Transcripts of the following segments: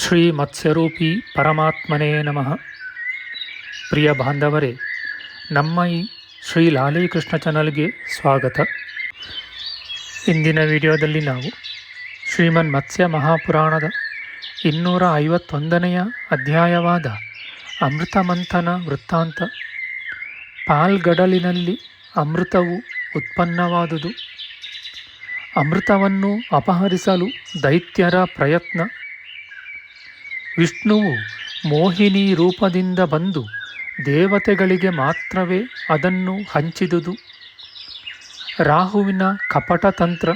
ಶ್ರುತೀನಾಂ ಶ್ರೀಮತ್ಸ್ಯರೂಪಿ ಪರಮಾತ್ಮನೇ ನಮಃ. ಪ್ರಿಯ ಬಾಂಧವರೇ, ನಮ್ಮ ಈ ಶ್ರೀ ಲಾಲೀಕೃಷ್ಣ ಚಾನಲ್ಗೆ ಸ್ವಾಗತ. ಇಂದಿನ ವಿಡಿಯೋದಲ್ಲಿ ನಾವು ಶ್ರೀಮನ್ ಮತ್ಸ್ಯ ಮಹಾಪುರಾಣದ ಇನ್ನೂರ ಐವತ್ತೊಂದನೆಯ ಅಧ್ಯಾಯವಾದ ಅಮೃತಮಂಥನ ವೃತ್ತಾಂತ. ಪಾಲ್ಗಡಲಿನಲ್ಲಿ ಅಮೃತವು ಉತ್ಪನ್ನವಾದುದು. ಅಮೃತವನ್ನು ಅಪಹರಿಸಲು ದೈತ್ಯರ ಪ್ರಯತ್ನ. ವಿಷ್ಣುವು ಮೋಹಿನಿ ರೂಪದಿಂದ ಬಂದು ದೇವತೆಗಳಿಗೆ ಮಾತ್ರವೇ ಅದನ್ನು ಹಂಚಿದುದು. ರಾಹುವಿನ ಕಪಟತಂತ್ರ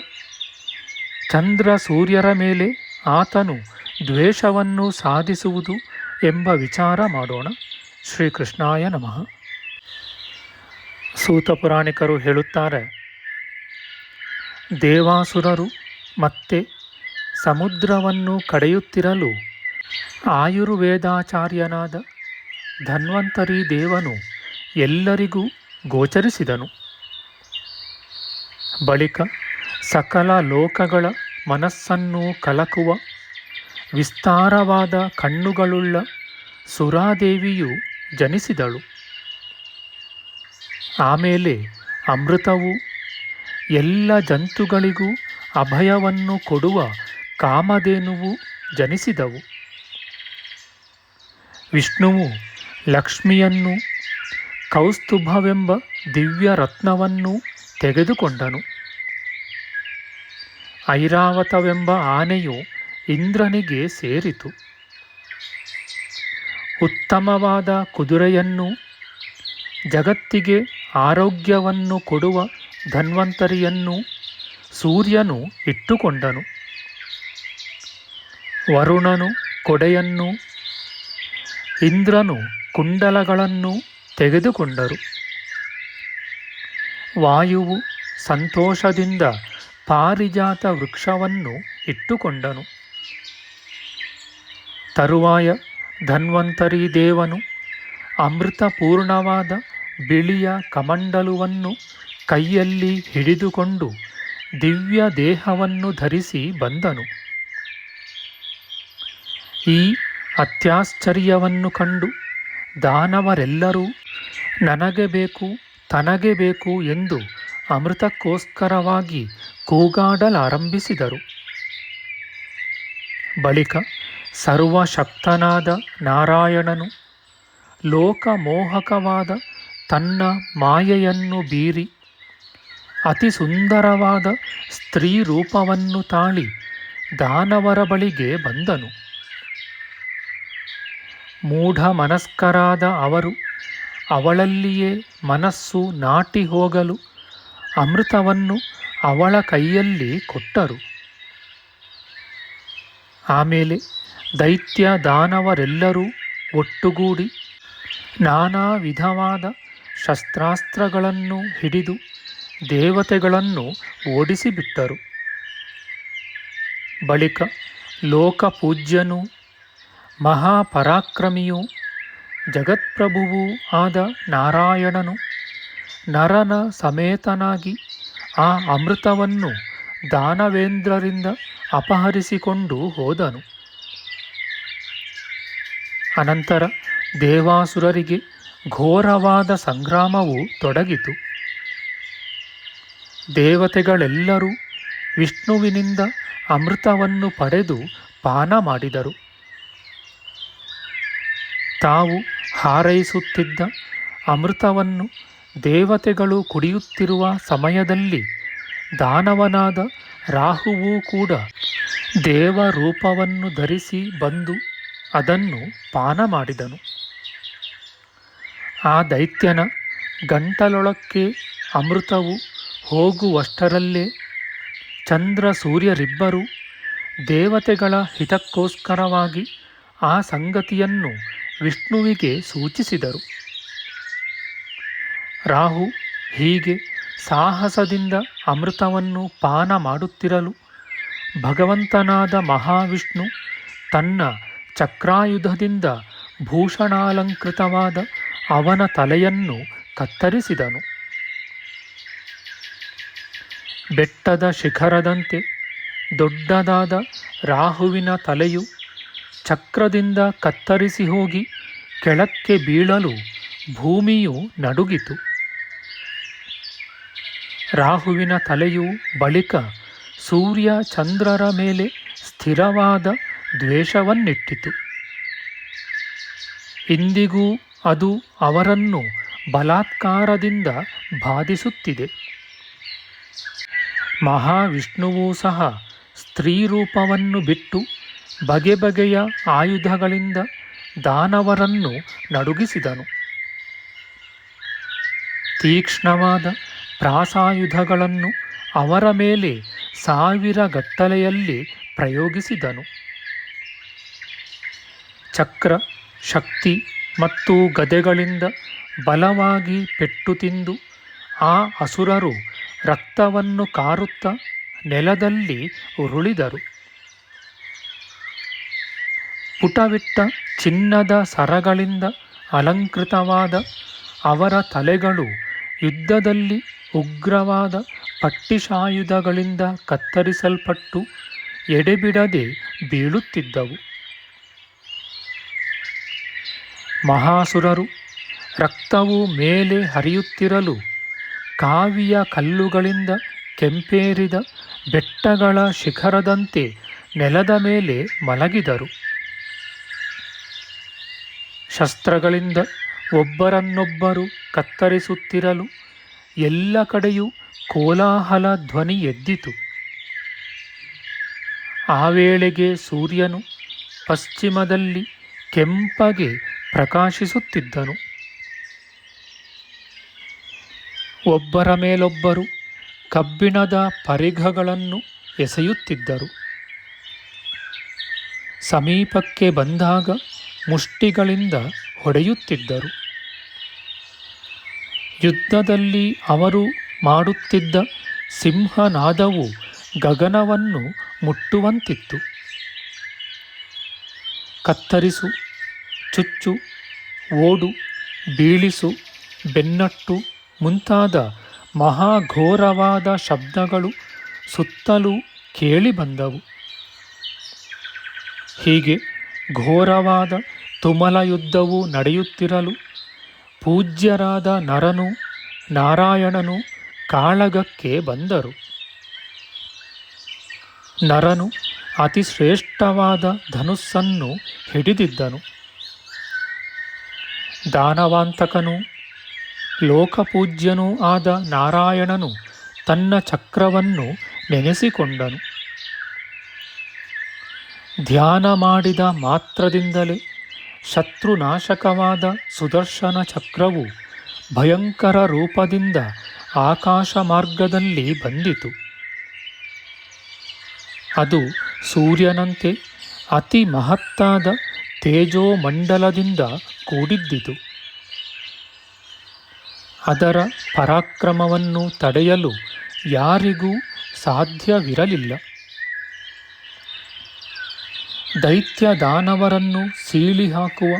ಚಂದ್ರ ಸೂರ್ಯರ ಮೇಲೆ ಆತನು ದ್ವೇಷವನ್ನು ಸಾಧಿಸುವುದು ಎಂಬ ವಿಚಾರ ಮಾಡೋಣ. ಶ್ರೀಕೃಷ್ಣಾಯ ನಮಃ. ಸೂತ ಪುರಾಣಿಕರು ಹೇಳುತ್ತಾರೆ, ದೇವಾಸುರರು ಮತ್ತೆ ಸಮುದ್ರವನ್ನು ಕಡೆಯುತ್ತಿರಲು ಆಯುರ್ವೇದಾಚಾರ್ಯನಾದ ಧನ್ವಂತರಿ ದೇವನು ಎಲ್ಲರಿಗೂ ಗೋಚರಿಸಿದನು. ಬಳಿಕ ಸಕಲ ಲೋಕಗಳ ಮನಸ್ಸನ್ನು ಕಲಕುವ ವಿಸ್ತಾರವಾದ ಕಣ್ಣುಗಳುಳ್ಳ ಸುರಾದೇವಿಯು ಜನಿಸಿದಳು. ಆಮೇಲೆ ಅಮೃತವು ಎಲ್ಲ ಜಂತುಗಳಿಗೂ ಅಭಯವನ್ನು ಕೊಡುವ ಕಾಮಧೇನುವು ಜನಿಸಿದವು. ವಿಷ್ಣುವು ಲಕ್ಷ್ಮಿಯನ್ನು, ಕೌಸ್ತುಭವೆಂಬ ದಿವ್ಯ ರತ್ನವನ್ನು ತೆಗೆದುಕೊಂಡನು. ಐರಾವತವೆಂಬ ಆನೆಯು ಇಂದ್ರನಿಗೆ ಸೇರಿತು. ಉತ್ತಮವಾದ ಕುದುರೆಯನ್ನು, ಜಗತ್ತಿಗೆ ಆರೋಗ್ಯವನ್ನು ಕೊಡುವ ಧನ್ವಂತರಿಯನ್ನು ಸೂರ್ಯನು ಇಟ್ಟುಕೊಂಡನು. ವರುಣನು ಕೊಡೆಯನ್ನು ಇಂದ್ರನು ಕುಂಡಲಗಳನ್ನು ತೆಗೆದುಕೊಂಡರು. ವಾಯುವು ಸಂತೋಷದಿಂದ ಪಾರಿಜಾತ ವೃಕ್ಷವನ್ನು ಇಟ್ಟುಕೊಂಡನು. ತರುವಾಯ ಧನ್ವಂತರಿ ದೇವನು ಅಮೃತಪೂರ್ಣವಾದ ಬಿಳಿಯ ಕಮಂಡಲುವನ್ನು ಕೈಯಲ್ಲಿ ಹಿಡಿದುಕೊಂಡು ದಿವ್ಯ ದೇಹವನ್ನು ಧರಿಸಿ ಬಂದನು. ಈ ಅತ್ಯಾಶ್ಚರ್ಯವನ್ನು ಕಂಡು ದಾನವರೆಲ್ಲರೂ ನನಗೆ ಬೇಕು, ತನಗೆ ಬೇಕು ಎಂದು ಅಮೃತಕ್ಕೋಸ್ಕರವಾಗಿ ಕೂಗಾಡಲಾರಂಭಿಸಿದರು. ಬಳಿಕ ಸರ್ವಶಕ್ತನಾದ ನಾರಾಯಣನು ಲೋಕಮೋಹಕವಾದ ತನ್ನ ಮಾಯೆಯನ್ನು ಬೀರಿ ಅತಿ ಸುಂದರವಾದ ಸ್ತ್ರೀ ರೂಪವನ್ನು ತಾಳಿ ದಾನವರ ಬಳಿಗೆ ಬಂದನು. ಮೂಢ ಮನಸ್ಕರಾದ ಅವರು ಅವಳಲ್ಲಿಯೇ ಮನಸ್ಸು ನಾಟಿ ಹೋಗಲು ಅಮೃತವನ್ನು ಅವಳ ಕೈಯಲ್ಲಿ ಕೊಟ್ಟರು. ಆಮೇಲೆ ದೈತ್ಯ ದಾನವರೆಲ್ಲರೂ ಒಟ್ಟುಗೂಡಿ ನಾನಾ ವಿಧವಾದ ಶಸ್ತ್ರಾಸ್ತ್ರಗಳನ್ನು ಹಿಡಿದು ದೇವತೆಗಳನ್ನು ಓಡಿಸಿಬಿಟ್ಟರು. ಬಳಿಕ ಲೋಕಪೂಜ್ಯನೂ ಮಹಾಪರಾಕ್ರಮಿಯೂ ಜಗತ್ಪ್ರಭುವೂ ಆದ ನಾರಾಯಣನು ನರನ ಸಮೇತನಾಗಿ ಆ ಅಮೃತವನ್ನು ದಾನವೇಂದ್ರರಿಂದ ಅಪಹರಿಸಿಕೊಂಡು ಹೋದನು. ಅನಂತರ ದೇವಾಸುರರಿಗೆ ಘೋರವಾದ ಸಂಗ್ರಾಮವು ತೊಡಗಿತು. ದೇವತೆಗಳೆಲ್ಲರೂ ವಿಷ್ಣುವಿನಿಂದ ಅಮೃತವನ್ನು ಪಡೆದು ಪಾನ ಮಾಡಿದರು ತಾವು ಹಾರೈಸುತ್ತಿದ್ದ ಅಮೃತವನ್ನು ದೇವತೆಗಳು ಕುಡಿಯುತ್ತಿರುವ ಸಮಯದಲ್ಲಿ ದಾನವನಾದ ರಾಹುವೂ ಕೂಡ ದೇವರೂಪವನ್ನು ಧರಿಸಿ ಬಂದು ಅದನ್ನು ಪಾನ ಮಾಡಿದನು ಆ ದೈತ್ಯನ ಗಂಟಲೊಳಕ್ಕೆ ಅಮೃತವು ಹೋಗುವಷ್ಟರಲ್ಲೇ ಚಂದ್ರ ಸೂರ್ಯರಿಬ್ಬರು ದೇವತೆಗಳ ಹಿತಕ್ಕೋಸ್ಕರವಾಗಿ ಆ ಸಂಗತಿಯನ್ನು ವಿಷ್ಣುವಿಗೆ ಸೂಚಿಸಿದರು. ರಾಹು ಹೀಗೆ ಸಾಹಸದಿಂದ ಅಮೃತವನ್ನು ಪಾನ ಮಾಡುತ್ತಿರಲು ಭಗವಂತನಾದ ಮಹಾವಿಷ್ಣು ತನ್ನ ಚಕ್ರಾಯುಧದಿಂದ ಭೂಷಣಾಲಂಕೃತವಾದ ಅವನ ತಲೆಯನ್ನು ಕತ್ತರಿಸಿದನು. ಬೆಟ್ಟದ ಶಿಖರದಂತೆ ದೊಡ್ಡದಾದ ರಾಹುವಿನ ತಲೆಯು ಚಕ್ರದಿಂದ ಕತ್ತರಿಸಿ ಹೋಗಿ ಕೆಳಕ್ಕೆ ಬೀಳಲು ಭೂಮಿಯು ನಡುಗಿತು. ರಾಹುವಿನ ತಲೆಯು ಬಳಿಕ ಸೂರ್ಯ ಚಂದ್ರರ ಮೇಲೆ ಸ್ಥಿರವಾದ ದ್ವೇಷವನ್ನಿಟ್ಟಿತು. ಇಂದಿಗೂ ಅದು ಅವರನ್ನು ಬಲಾತ್ಕಾರದಿಂದ ಬಾಧಿಸುತ್ತಿದೆ. ಮಹಾವಿಷ್ಣುವೂ ಸಹ ಸ್ತ್ರೀ ರೂಪವನ್ನು ಬಿಟ್ಟು ಬಗೆ ಬಗೆಯ ಆಯುಧಗಳಿಂದ ದಾನವರನ್ನು ನಡುಗಿಸಿದನು. ತೀಕ್ಷ್ಣವಾದ ಪ್ರಾಸಾಯುಧಗಳನ್ನು ಅವರ ಮೇಲೆ ಸಾವಿರ ಗಟ್ಟಲೆಯಲ್ಲಿ ಪ್ರಯೋಗಿಸಿದನು. ಚಕ್ರ, ಶಕ್ತಿ ಮತ್ತು ಗದೆಗಳಿಂದ ಬಲವಾಗಿ ಪೆಟ್ಟು ತಿಂದು ಆ ಅಸುರರು ರಕ್ತವನ್ನು ಕಾರುತ್ತಾ ನೆಲದಲ್ಲಿ ಉರುಳಿದರು. ಪುಟವಿಟ್ಟ ಚಿನ್ನದ ಸರಗಳಿಂದ ಅಲಂಕೃತವಾದ ಅವರ ತಲೆಗಳು ಯುದ್ಧದಲ್ಲಿ ಉಗ್ರವಾದ ಪಟ್ಟಿಶಾಯುಧಗಳಿಂದ ಕತ್ತರಿಸಲ್ಪಟ್ಟು ಎಡೆಬಿಡದೆ ಬೀಳುತ್ತಿದ್ದವು. ಮಹಾಸುರರು ರಕ್ತವು ಮೇಲೆ ಹರಿಯುತ್ತಿರಲು ಕಾವಿಯ ಕಲ್ಲುಗಳಿಂದ ಕೆಂಪೇರಿದ ಬೆಟ್ಟಗಳ ಶಿಖರದಂತೆ ನೆಲದ ಮೇಲೆ ಮಲಗಿದರು. ಶಸ್ತ್ರಗಳಿಂದ ಒಬ್ಬರನ್ನೊಬ್ಬರು ಕತ್ತರಿಸುತ್ತಿರಲು ಎಲ್ಲ ಕಡೆಯೂ ಕೋಲಾಹಲ ಧ್ವನಿ ಎದ್ದಿತು. ಆ ವೇಳೆಗೆ ಸೂರ್ಯನು ಪಶ್ಚಿಮದಲ್ಲಿ ಕೆಂಪಗೆ ಪ್ರಕಾಶಿಸುತ್ತಿದ್ದನು. ಒಬ್ಬರ ಮೇಲೊಬ್ಬರು ಕಬ್ಬಿಣದ ಪರಿಘಗಳನ್ನು ಎಸೆಯುತ್ತಿದ್ದರು. ಸಮೀಪಕ್ಕೆ ಬಂದಾಗ ಮುಷ್ಟಿಗಳಿಂದ ಹೊಡೆಯುತ್ತಿದ್ದರು. ಯುದ್ಧದಲ್ಲಿ ಅವರು ಮಾಡುತ್ತಿದ್ದ ಸಿಂಹನಾದವು ಗಗನವನ್ನು ಮುಟ್ಟುವಂತಿತ್ತು. ಕತ್ತರಿಸು, ಚುಚ್ಚು, ಓಡು, ಬೀಳಿಸು, ಬೆನ್ನಟ್ಟು ಮುಂತಾದ ಮಹಾಘೋರವಾದ ಶಬ್ದಗಳು ಸುತ್ತಲೂ ಕೇಳಿಬಂದವು. ಹೀಗೆ ಘೋರವಾದ ತುಮಲ ಯುದ್ಧವು ನಡೆಯುತ್ತಿರಲು ಪೂಜ್ಯರಾದ ನರನು, ನಾರಾಯಣನು ಕಾಳಗಕ್ಕೆ ಬಂದರು. ನರನು ಅತಿ ಶ್ರೇಷ್ಠವಾದ ಧನುಸ್ಸನ್ನು ಹಿಡಿದಿದ್ದನು. ದಾನವಾಂತಕನು, ಲೋಕಪೂಜ್ಯನೂ ಆದ ನಾರಾಯಣನು ತನ್ನ ಚಕ್ರವನ್ನು ನೆನೆಸಿಕೊಂಡನು. ಧ್ಯಾನ ಮಾಡಿದ ಮಾತ್ರದಿಂದಲೇ ಶತ್ರುನಾಶಕವಾದ ಸುದರ್ಶನ ಚಕ್ರವು ಭಯಂಕರ ರೂಪದಿಂದ ಆಕಾಶ ಮಾರ್ಗದಲ್ಲಿ ಬಂದಿತು. ಅದು ಸೂರ್ಯನಂತೆ ಅತಿ ಮಹತ್ತಾದ ತೇಜೋಮಂಡಲದಿಂದ ಕೂಡಿದ್ದಿತು. ಅದರ ಪರಾಕ್ರಮವನ್ನು ತಡೆಯಲು ಯಾರಿಗೂ ಸಾಧ್ಯವಿರಲಿಲ್ಲ. ದೈತ್ಯ ದಾನವರನ್ನು ಸೀಳಿ ಹಾಕುವ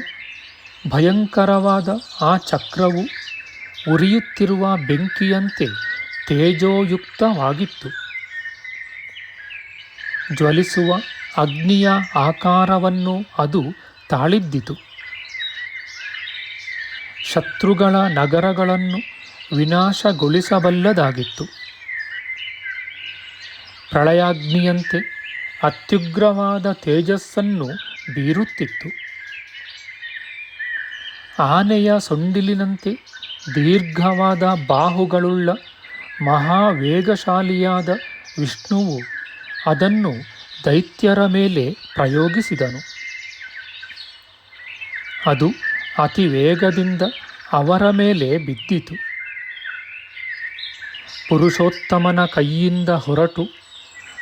ಭಯಂಕರವಾದ ಆ ಚಕ್ರವು ಉರಿಯುತ್ತಿರುವ ಬೆಂಕಿಯಂತೆ ತೇಜೋಯುಕ್ತವಾಗಿತ್ತು. ಜ್ವಲಿಸುವ ಅಗ್ನಿಯ ಆಕಾರವನ್ನು ಅದು ತಾಳಿದ್ದಿತು. ಶತ್ರುಗಳ ನಗರಗಳನ್ನು ವಿನಾಶಗೊಳಿಸಬಲ್ಲದಾಗಿತ್ತು. ಪ್ರಳಯಾಗ್ನಿಯಂತೆ ಅತ್ಯುಗ್ರವಾದ ತೇಜಸ್ಸನ್ನು ಬೀರುತ್ತಿತ್ತು. ಆನೆಯ ಸೊಂಡಿಲಿನಂತೆ ದೀರ್ಘವಾದ ಬಾಹುಗಳುಳ್ಳ ಮಹಾವೇಗಶಾಲಿಯಾದ ವಿಷ್ಣುವು ಅದನ್ನು ದೈತ್ಯರ ಮೇಲೆ ಪ್ರಯೋಗಿಸಿದನು. ಅದು ಅತಿ ವೇಗದಿಂದ ಅವರ ಮೇಲೆ ಬಿದ್ದಿತು. ಪುರುಷೋತ್ತಮನ ಕೈಯಿಂದ ಹೊರಟು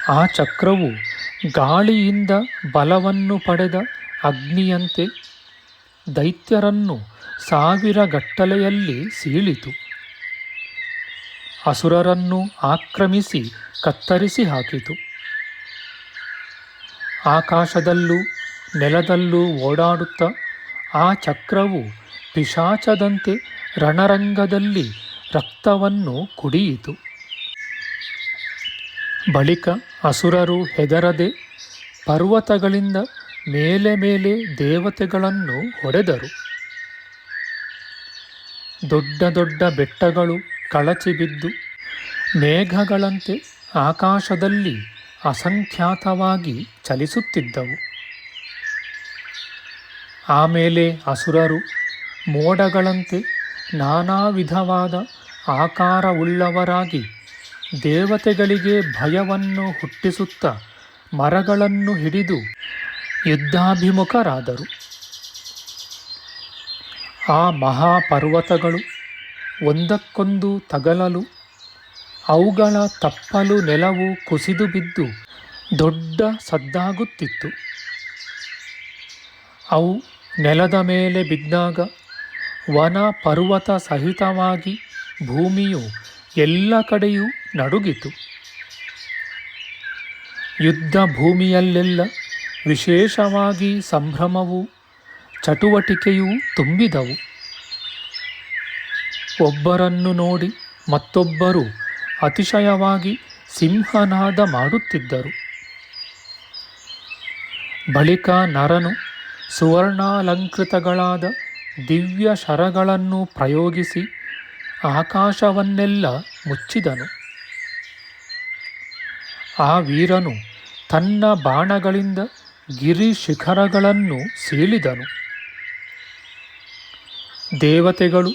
ಆ ಚಕ್ರವು ಗಾಳಿಯಿಂದ ಬಲವನ್ನು ಪಡೆದ ಅಗ್ನಿಯಂತೆ ದೈತ್ಯರನ್ನು ಸಾವಿರ ಗಟ್ಟಲೆಯಲ್ಲಿ ಸೀಳಿತು. ಅಸುರರನ್ನು ಆಕ್ರಮಿಸಿ ಕತ್ತರಿಸಿ ಹಾಕಿತು. ಆಕಾಶದಲ್ಲೂ ನೆಲದಲ್ಲೂ ಓಡಾಡುತ್ತ ಆ ಚಕ್ರವು ಪಿಶಾಚದಂತೆ ರಣರಂಗದಲ್ಲಿ ರಕ್ತವನ್ನು ಕುಡಿಯಿತು. ಬಳಿಕ ಅಸುರರು ಹೆದರದೆ ಪರ್ವತಗಳಿಂದ ಮೇಲೆ ಮೇಲೆ ದೇವತೆಗಳನ್ನು ಹೊಡೆದರು. ದೊಡ್ಡ ದೊಡ್ಡ ಬೆಟ್ಟಗಳು ಕಳಚಿ ಬಿದ್ದು ಮೇಘಗಳಂತೆ ಆಕಾಶದಲ್ಲಿ ಅಸಂಖ್ಯಾತವಾಗಿ ಚಲಿಸುತ್ತಿದ್ದವು. ಆಮೇಲೆ ಅಸುರರು ಮೋಡಗಳಂತೆ ನಾನಾ ವಿಧವಾದ ಆಕಾರವುಳ್ಳವರಾಗಿ ದೇವತೆಗಳಿಗೆ ಭಯವನ್ನು ಹುಟ್ಟಿಸುತ್ತಾ ಮರಗಳನ್ನು ಹಿಡಿದು ಯುದ್ಧಾಭಿಮುಖರಾದರು. ಆ ಮಹಾಪರ್ವತಗಳು ಒಂದಕ್ಕೊಂದು ತಗಲಲು, ಅವುಗಳ ತಪ್ಪಲು ನೆಲವು ಕುಸಿದು ಬಿದ್ದು ದೊಡ್ಡ ಸದ್ದಾಗುತ್ತಿತ್ತು. ಅವು ನೆಲದ ಮೇಲೆ ಬಿದ್ದಾಗ ವನ ಪರ್ವತ ಸಹಿತವಾಗಿ ಭೂಮಿಯು ಎಲ್ಲ ಕಡೆಯೂ ನಡುಗಿತು. ಯುದ್ಧ ಭೂಮಿಯಲ್ಲೆಲ್ಲ ವಿಶೇಷವಾಗಿ ಸಂಭ್ರಮವು ಚಟುವಟಿಕೆಯೂ ತುಂಬಿದವು. ಒಬ್ಬರನ್ನು ನೋಡಿ ಮತ್ತೊಬ್ಬರು ಅತಿಶಯವಾಗಿ ಸಿಂಹನಾದ ಮಾಡುತ್ತಿದ್ದರು. ಬಳಿಕ ನರನು ಸುವರ್ಣಾಲಂಕೃತಗಳಾದ ದಿವ್ಯ ಶರಗಳನ್ನು ಪ್ರಯೋಗಿಸಿ ಆಕಾಶವನ್ನೆಲ್ಲ ಮುಚ್ಚಿದನು. ಆ ವೀರನು ತನ್ನ ಬಾಣಗಳಿಂದ ಗಿರಿ ಶಿಖರಗಳನ್ನು ಸೀಳಿದನು. ದೇವತೆಗಳು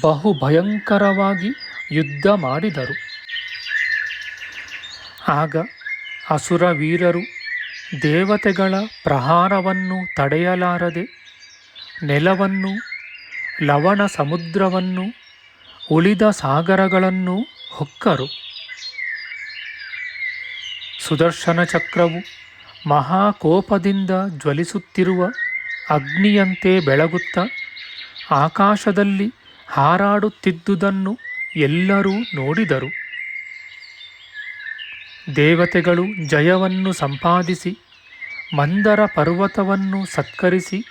ಬಹು ಭಯಂಕರವಾಗಿ ಯುದ್ಧ ಮಾಡಿದರು. ಆಗ ಅಸುರ ವೀರರು ದೇವತೆಗಳ ಪ್ರಹಾರವನ್ನು ತಡೆಯಲಾರದೆ ನೆಲವನ್ನು ಲವಣ ಸಮುದ್ರವನ್ನು ಉಳಿದ ಸಾಗರಗಳನ್ನು ಹೊಕ್ಕರು. ಸುದರ್ಶನ ಚಕ್ರವು ಮಹಾಕೋಪದಿಂದ ಜ್ವಲಿಸುತ್ತಿರುವ ಅಗ್ನಿಯಂತೆ ಬೆಳಗುತ್ತ ಆಕಾಶದಲ್ಲಿ ಹಾರಾಡುತ್ತಿದ್ದುದನ್ನು ಎಲ್ಲರೂ ನೋಡಿದರು. ದೇವತೆಗಳು ಜಯವನ್ನು ಸಂಪಾದಿಸಿ, ಮಂದರ ಪರ್ವತವನ್ನು ಸತ್ಕರಿಸಿ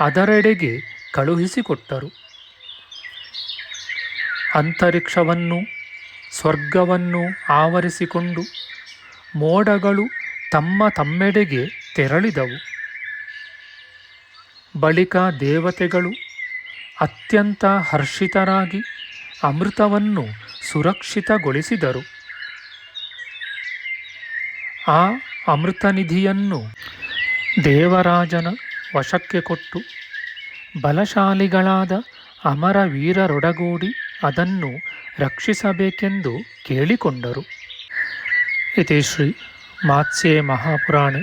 ಅದರೆಡೆಗೆ ಕಳುಹಿಸಿಕೊಟ್ಟರು. ಅಂತರಿಕ್ಷವನ್ನು, ಸ್ವರ್ಗವನ್ನು ಆವರಿಸಿಕೊಂಡು ಮೋಡಗಳು ತಮ್ಮ ತಮ್ಮೆಡೆಗೆ ತೆರಳಿದವು. ಬಳಿಕ ದೇವತೆಗಳು ಅತ್ಯಂತ ಹರ್ಷಿತರಾಗಿ ಅಮೃತವನ್ನು ಸುರಕ್ಷಿತಗೊಳಿಸಿದರು. ಆ ಅಮೃತನಿಧಿಯನ್ನು ದೇವರಾಜನ ವಶಕ್ಕೆ ಕೊಟ್ಟು ಬಲಶಾಲಿಗಳಾದ ಅಮರ ವೀರರೊಡಗೂಡಿ ಅದನ್ನು ರಕ್ಷಿಸಬೇಕೆಂದು ಕೇಳಿಕೊಂಡರು. ಇತಿ ಶ್ರೀ ಮಾತ್ಸ್ಯೆ ಮಹಾಪುರಾಣೆ,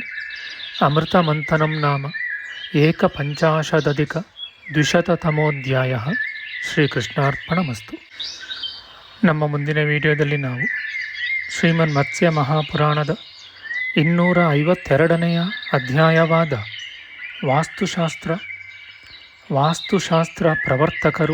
ಅಮೃತಮಂಥನಂ ನಾಮ ಏಕಪಂಚಾಶದಧಿಕ ದ್ವಿಶತತಮೋಧ್ಯಾಯ ಶ್ರೀಕೃಷ್ಣಾರ್ಪಣಮಸ್ತು. ನಮ್ಮ ಮುಂದಿನ ವಿಡಿಯೋದಲ್ಲಿ ನಾವು ಶ್ರೀಮನ್ ಮತ್ಸ್ಯ ಮಹಾಪುರಾಣದ ಇನ್ನೂರ ಐವತ್ತೆರಡನೆಯ ಅಧ್ಯಾಯವಾದ ವಾಸ್ತುಶಾಸ್ತ್ರ ವಾಸ್ತುಶಾಸ್ತ್ರ ಪ್ರವರ್ತಕರು